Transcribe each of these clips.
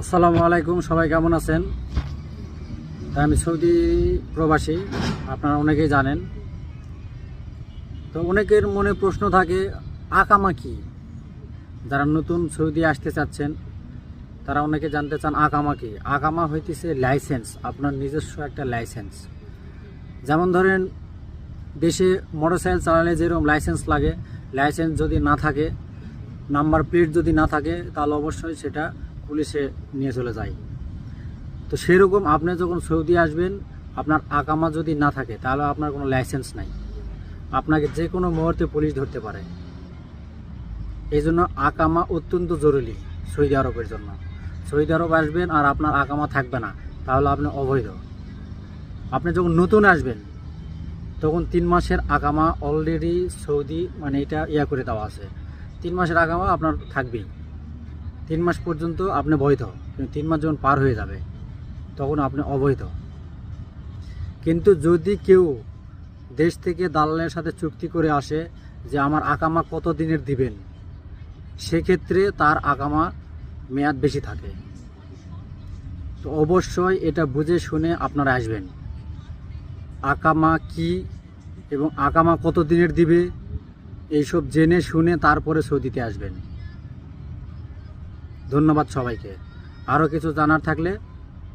আসসালামু আলাইকুম, সবাই কেমন আছেন? আমি সৌদি প্রবাসী, আপনারা অনেকেই জানেন। তো অনেকের মনে প্রশ্ন থাকে, আকামা কি? যারা নতুন সৌদি আসতে চাচ্ছেন, তারা অনেকে জানতে চান, আকামা কি? আকামা হইতেছে লাইসেন্স, আপনার নিজস্ব একটা লাইসেন্স। যেমন ধরেন, দেশে মোটরসাইকেল চালালে যেরকম লাইসেন্স লাগে, লাইসেন্স যদি না থাকে, নাম্বার প্লেট যদি না থাকে, তাহলে অবশ্যই সেটা পুলিশে নিয়ে চলে যায়। তো সেরকম আপনি যখন সৌদি আসবেন, আপনার আকামা যদি না থাকে, তাহলে আপনার কোনো লাইসেন্স নাই। আপনাকে যে কোনো মুহূর্তে পুলিশ ধরতে পারে। এই জন্য আকামা অত্যন্ত জরুরি সৌদি আরবের জন্য। সৌদি আরব আসবেন আর আপনার আকামা থাকবে না, তাহলে আপনি অবৈধ। আপনি যখন নতুন আসবেন, তখন তিন মাসের আকামা অলরেডি সৌদি মানে এটা ইয়া করে দেওয়া আছে। তিন মাসের আকামা আপনার থাকবেই। তিন মাস পর্যন্ত আপনি বৈধ, কিন্তু তিন মাস যখন পার হয়ে যাবে, তখন আপনি অবৈধ। কিন্তু যদি কেউ দেশ থেকে দালালের সাথে চুক্তি করে আসে যে আমার আকামা কত দিনের দিবেন, সেক্ষেত্রে তার আকামা মেয়াদ বেশি থাকে। তো অবশ্যই এটা বুঝে শুনে আপনারা আসবেন। আকামা কি এবং আকামা কত দিনের দিবে, এইসব জেনে শুনে তারপরে সৌদিতে আসবেন। ধন্যবাদ সবাইকে। আরও কিছু জানার থাকলে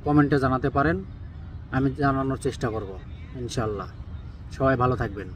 কমেন্টে জানাতে পারেন, আমি জানানোর চেষ্টা করব ইনশাল্লাহ সবাই ভালো থাকবেন।